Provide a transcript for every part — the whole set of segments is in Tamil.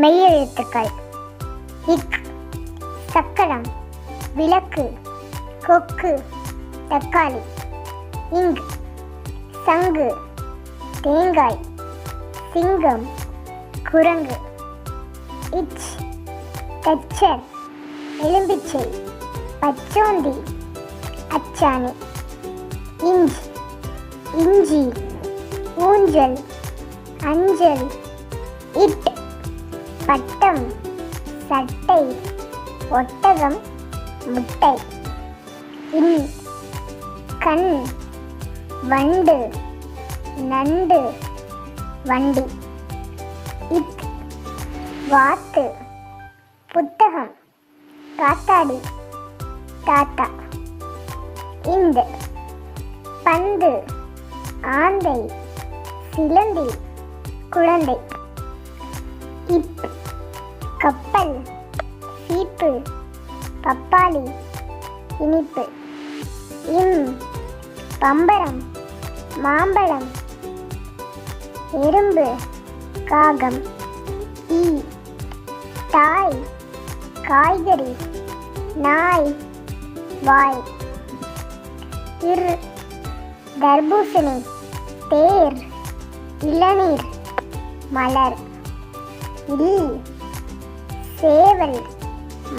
மெய்யெழுத்துக்கள். இக் சக்கரம் விளக்கு கொக்கு தக்காளி. இங் சங்கு தேங்காய் சிங்கம் குரங்கு. இச் தச்சர் எலும்பிச்சை பச்சோந்தி அச்சாணி. இஞ்ச் இஞ்சி ஊஞ்சல் அஞ்சல். இட் பட்டம் சட்டை ஒட்டகம் முட்டை. இன் கண் வண்டு நண்டு வண்டி. இத் வாத்து புத்தகம் காத்தாடி தாத்தா. இந்த பந்து ஆந்தை சிலந்தி குழந்தை. இப் கப்பல் சீப்பு பப்பாளி இனிப்பு இம் பம்பரம் மாம்பழம் எறும்பு காகம் ஈ தாய் காய்கறி நாய் வாய் இர் தர்பூசணி தேர் இளநீர் மலர் இல் சேவல்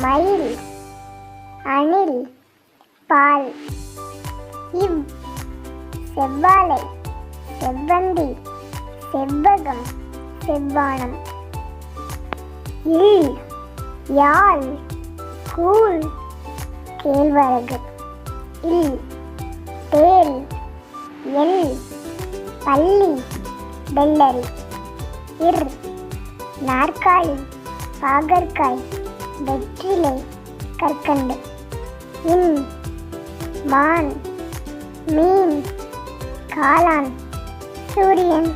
மயில் அணில் பால். இவ் செவ்வாழை செவ்வந்தி செவ்வகம் செவ்வானம். இல் யாழ் கூழ் கேழ்வரகு. இல் தேல் எல் பள்ளி வெள்ளரி. இர் நாற்காலி. பாகற்காய் வெற்றிலை கற்கண்டு. இன் மான் மீன் காளான் சூரியன்